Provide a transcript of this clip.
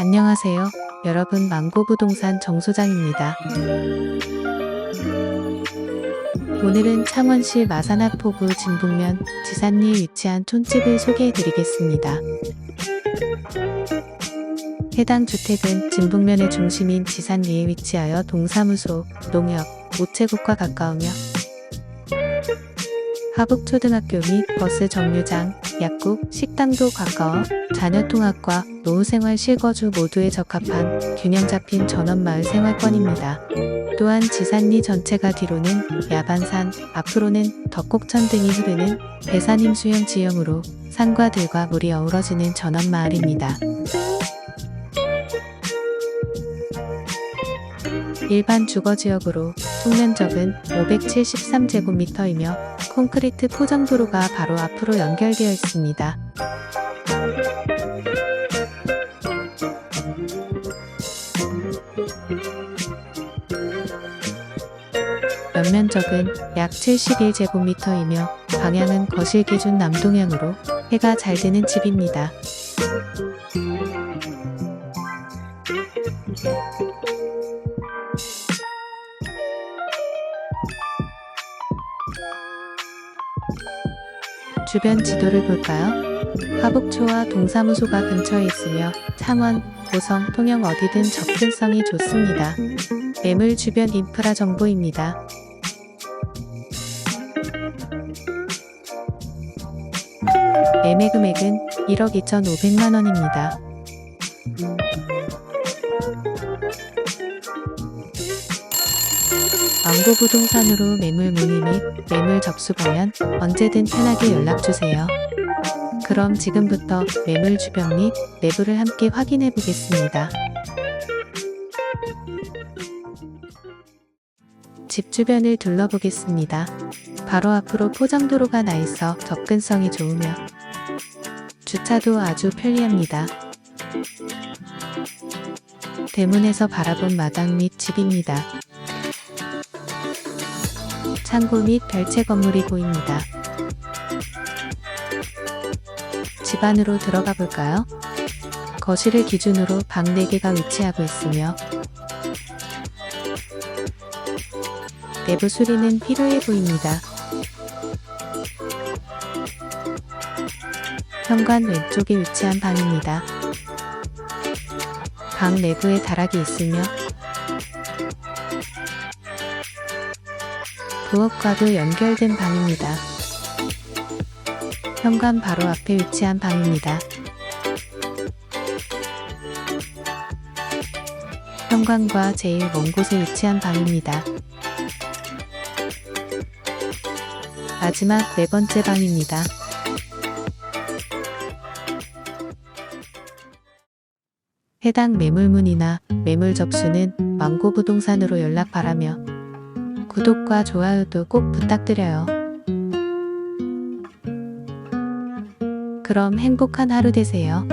안녕하세요. 여러분 망고부동산 정소장입니다. 오늘은 창원시 마산 하포구 진북면 지산리에 위치한 촌집을 소개해 드리겠습니다. 해당 주택은 진북면의 중심인 지산리에 위치하여 동사무소, 농협, 우체국과 가까우며 하북초등학교 및 버스 정류장, 약국, 식당도 가까워 자녀통학과 노후생활 실거주 모두에 적합한 균형 잡힌 전원마을 생활권입니다. 또한 지산리 전체가 뒤로는 야반산, 앞으로는 덕곡천 등이 흐르는 배산임 수형 지형으로 산과 들과 물이 어우러지는 전원마을입니다. 일반 주거지역으로 총면적은 573제곱미터이며 콘크리트 포장도로가 바로 앞으로 연결되어 있습니다. 연면적은 약 71제곱미터이며 방향은 거실 기준 남동향으로 해가 잘 드는 집입니다. 주변 지도를 볼까요? 하북초와 동사무소가 근처에 있으며 창원, 고성, 통영 어디든 접근성이 좋습니다. 매물 주변 인프라 정보입니다. 매매 금액은 1억 2,500만 원입니다. 망고부동산으로 매물 문의 및 매물 접수하면 언제든 편하게 연락주세요. 그럼 지금부터 매물 주변 및 내부를 함께 확인해 보겠습니다. 집 주변을 둘러보겠습니다. 바로 앞으로 포장도로가 나 있어 접근성이 좋으며 주차도 아주 편리합니다. 대문에서 바라본 마당 및 집입니다. 창고 및 별채 건물이 보입니다. 집 안으로 들어가 볼까요? 거실을 기준으로 방 4개가 위치하고 있으며 내부 수리는 필요해 보입니다. 현관 왼쪽에 위치한 방입니다. 방 내부에 다락이 있으며 부엌과도 연결된 방입니다. 현관 바로 앞에 위치한 방입니다. 현관과 제일 먼 곳에 위치한 방입니다. 마지막 네 번째 방입니다. 해당 매물문의나 매물 접수는 망고부동산으로 연락 바라며 구독과 좋아요도 꼭 부탁드려요. 그럼 행복한 하루 되세요.